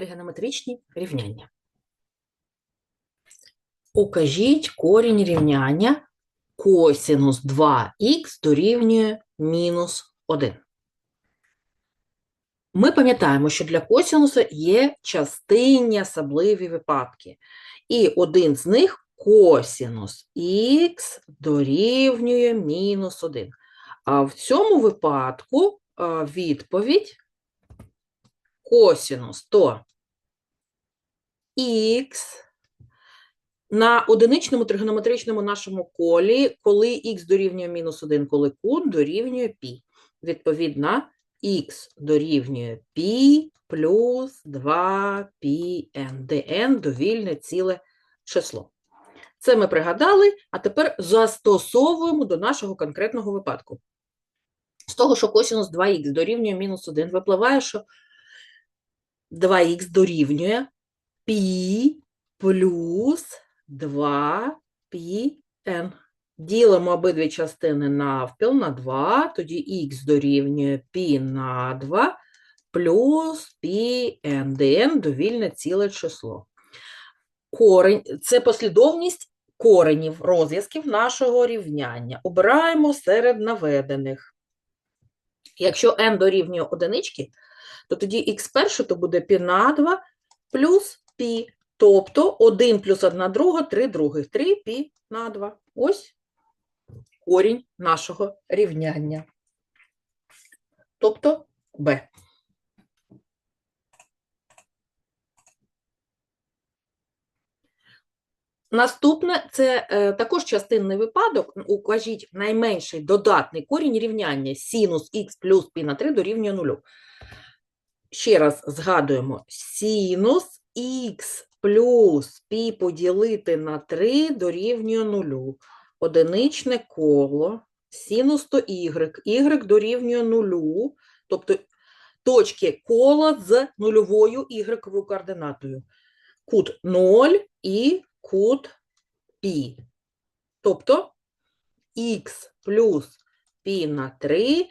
тригонометричні рівняння. Укажіть корінь рівняння косінус 2х дорівнює мінус 1. Ми пам'ятаємо, що для косінуса є частинні особливі випадки. І один з них косінус х дорівнює мінус 1. А в цьому випадку відповідь косінус то х на одиничному тригонометричному нашому колі, коли х дорівнює мінус 1, коли кут дорівнює π. Відповідно, х дорівнює π плюс 2πn, де n довільне ціле число. Це ми пригадали, а тепер застосовуємо до нашого конкретного випадку. З того, що косінус 2х дорівнює мінус 1, випливає, що 2х дорівнює пі плюс 2 пі n. Ділимо обидві частини навпіл на 2, тоді х дорівнює пі на 2 плюс пі пн, дн довільне ціле число. Корень це послідовність коренів розв'язків нашого рівняння. Обираємо серед наведених. Якщо n дорівнює одинички, то тоді х перше то буде пі на 2 плюс πі. Тобто 1 плюс 1 друга, 3 других, 3 пі на 2. Ось корінь нашого рівняння. Тобто Б. Наступне це е, також частинний випадок. Укажіть найменший додатний корінь рівняння синус х плюс пі на 3 дорівнює 0. Ще раз згадуємо: синус х плюс π поділити на 3 дорівнює 0. Одиничне коло, синус то y, y дорівнює 0, тобто точки кола з нульовою y координатою. Кут 0 і кут π. Тобто х плюс π на 3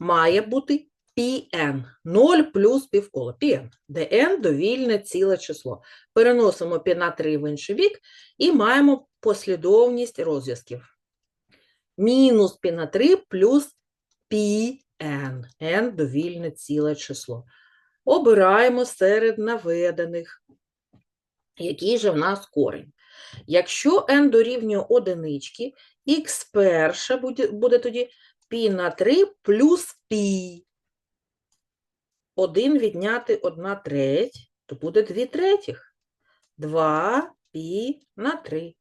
має бути πn. 0 плюс півкола πn, де n довільне ціле число. Переносимо π на 3 в інший бік і маємо послідовність розв'язків. Мінус π на 3 плюс πn. n довільне ціле число. Обираємо серед наведених який же в нас корінь. Якщо n дорівнює одинички, х перше буде, буде тоді π на 3 плюс π. 1 відняти 1 треть, то буде 2 третіх. 2 π на 3.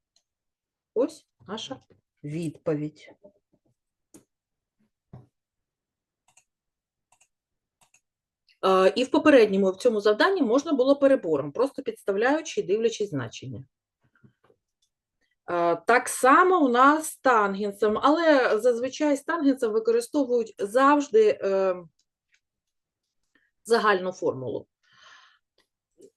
Ось наша відповідь. І в попередньому в цьому завданні можна було перебором, просто підставляючи і дивлячись значення. Так само у нас з тангенсом, але зазвичай з тангенсом використовують завжди е, загальну формулу.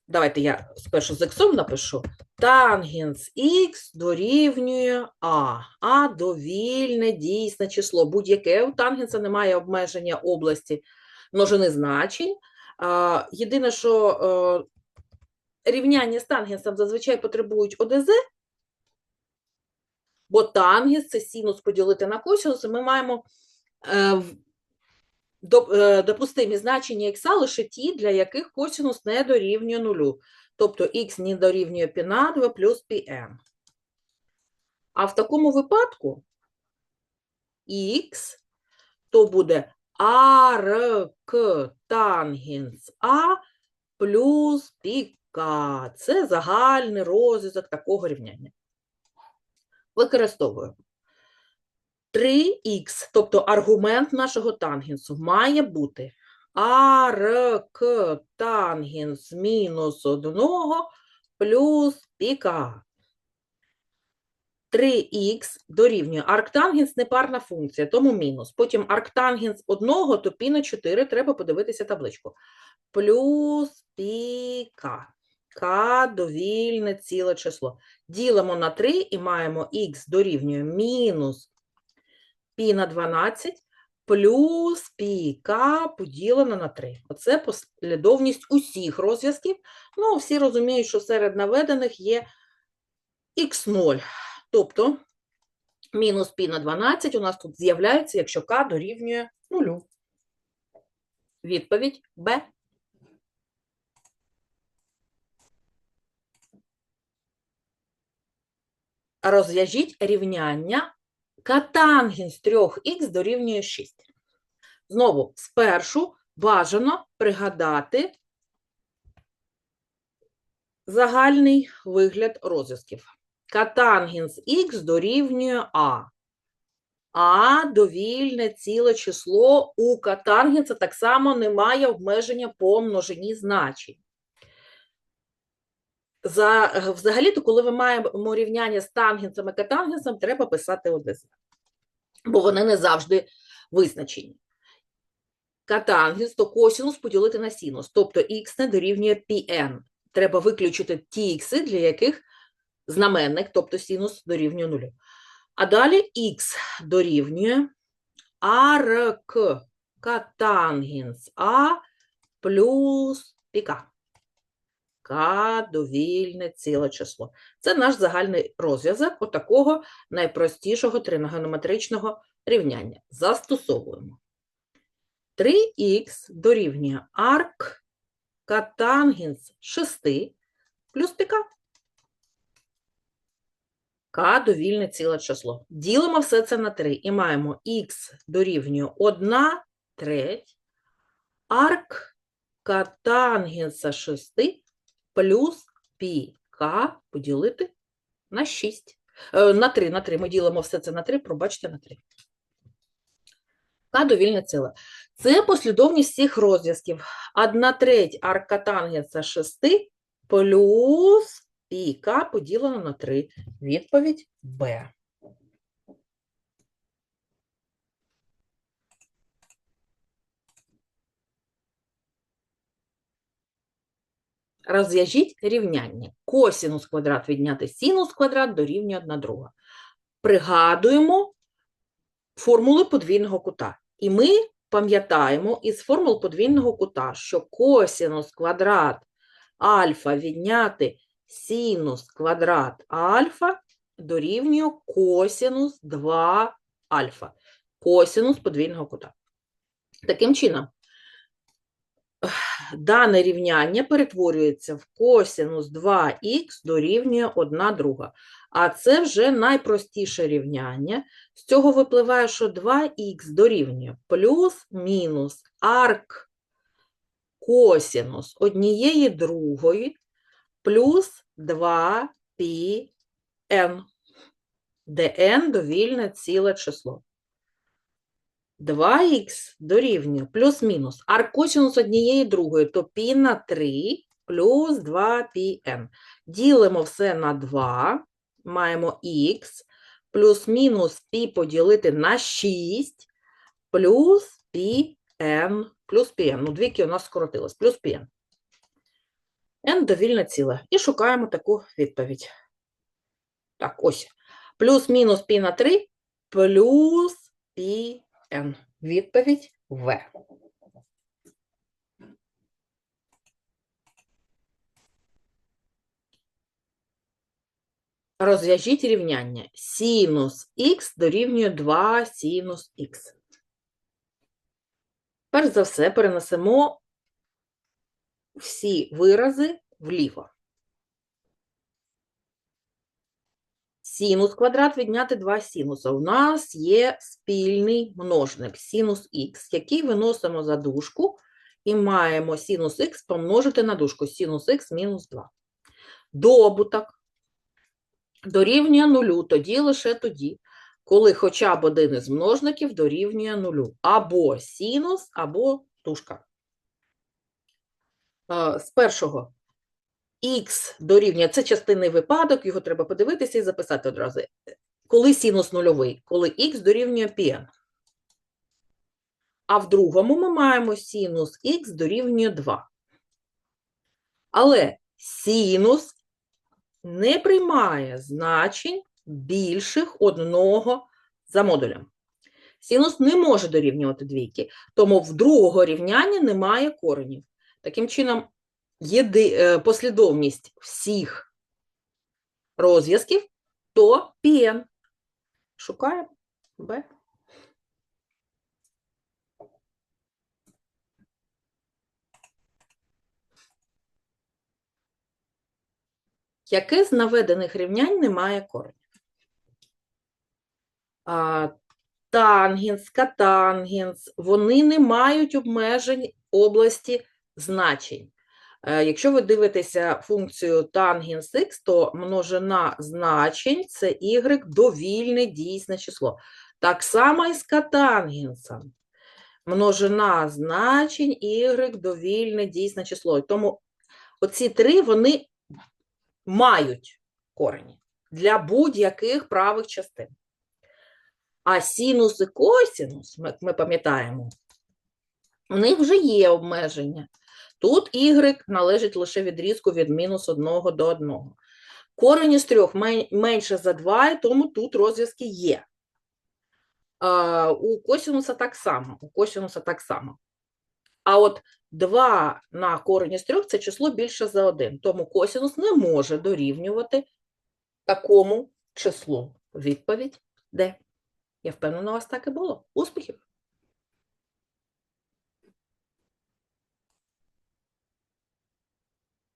Давайте я спершу з іксом напишу. Тангенс х дорівнює А. А довільне дійсне число. Будь-яке у тангенса немає обмеження області множини значень. Єдине, що е, рівняння з тангенсом зазвичай потребують ОДЗ, бо тангенс – це синус поділити на косинус, і ми маємо е, допустимі значення х лише ті, для яких косинус не дорівнює нулю. Тобто х не дорівнює π на 2 плюс πn. А в такому випадку х то буде арк тангенс А плюс піка. Це загальний розв'язок такого рівняння. Використовуємо. 3х, тобто аргумент нашого тангенсу, має бути арк тангенс мінус 1 плюс піка. 3х дорівнює арктангенс непарна функція, тому мінус. Потім арктангенс 1, то пі на 4, треба подивитися табличку. Плюс піка. К довільне ціле число. Ділимо на 3 і маємо х дорівнює мінус пі на 12 плюс піка поділено на 3. Оце послідовність усіх розв'язків. Ну, всі розуміють, що серед наведених є х0. Тобто мінус пі на 12 у нас тут з'являється, якщо k дорівнює 0. Відповідь Б. Розв'яжіть рівняння катангенс 3х дорівнює 6. Знову, спершу бажано пригадати загальний вигляд розв'язків. Катангенс х дорівнює А. А довільне ціле число у катангенса так само немає обмеження по множині значень. За, Взагалі-то, коли ми маємо рівняння з тангенсом і катангенсом, треба писати ОДЗ, бо вони не завжди визначені. Катангенс то косінус поділити на синус, тобто х не дорівнює πn. Треба виключити ті ікси, для яких знаменник, тобто синус дорівнює нулю. А далі х дорівнює арк катангенс А плюс піка. К довільне ціле число. Це наш загальний розв'язок отакого найпростішого тригонометричного рівняння. Застосовуємо. 3х дорівнює арк катангенс 6 плюс піка. К довільне ціле число. Ділимо все це на 3 і маємо х дорівнює 1 треть, арк катангенса 6 плюс пі К поділити на 6. Е, на 3, на 3. Ми ділимо все це на 3, пробачте на 3. К довільне ціле. Це послідовність всіх розв'язків. 1 треть арка тангенса 6 плюс пі К поділено на 3. Відповідь Б. Розв'яжіть рівняння. Косінус квадрат відняти синус квадрат дорівнює 1 друга. Пригадуємо формули подвійного кута. І ми пам'ятаємо із формул подвійного кута, що косінус квадрат альфа відняти синус квадрат альфа дорівнює косінус 2 альфа. Косінус подвійного кута. Таким чином, дане рівняння перетворюється в косінус 2х дорівнює 1 друга. А це вже найпростіше рівняння. З цього випливає, що 2х дорівнює плюс-мінус арк косінус однієї другої плюс 2 πn, де n довільне ціле число. 2х дорівнює плюс-мінус аркосінус однієї другої, то π на 3 плюс 2πn. Ділимо все на 2, маємо х, плюс-мінус π поділити на 6, плюс πn, плюс πn. Ну, двійки у нас скоротилось, плюс πn. n довільне ціле. І шукаємо таку відповідь. Так, ось. Плюс-мінус π на 3, плюс πn. Н. Відповідь В. Розв'яжіть рівняння. Синус х дорівнює 2 синус х. Перш за все, перенесемо всі вирази вліво. Синус квадрат відняти 2 синуса. У нас є спільний множник синус х, який виносимо за дужку і маємо синус х помножити на дужку синус х мінус 2. Добуток дорівнює нулю, тоді лише тоді, коли хоча б один із множників дорівнює нулю. Або синус, або дужка. Е, з першого х дорівнює, це частинний випадок, його треба подивитися і записати одразу. Коли синус нульовий, коли х дорівнює πn. А в другому ми маємо синус х дорівнює 2. Але синус не приймає значень більших одного за модулем. Синус не може дорівнювати двійки, тому в другого рівняння немає коренів. Таким чином, єди, е, послідовність всіх розв'язків то пін. Шукаємо Б. Яке з наведених рівнянь не має коренів? А, тангенс, катангенс, вони не мають обмежень області значень. Е, Якщо ви дивитеся функцію тангенс х, то множина значень це y довільне дійсне число. Так само і з катангенсом. Множина значень y довільне дійсне число. І Тому оці три вони мають корені для будь-яких правих частин. А синус і косинус, ми, ми пам'ятаємо, у них вже є обмеження. Тут y належить лише відрізку від мінус 1 до 1. Корень із трьох мен- менше за 2, і тому тут розв'язки є. У косинуса так само. У косинуса так само. А от 2 на корень із 3 – це число більше за 1. Тому косинус не може дорівнювати такому числу. Відповідь Д. Я впевнена, у вас так і було. Успіхів!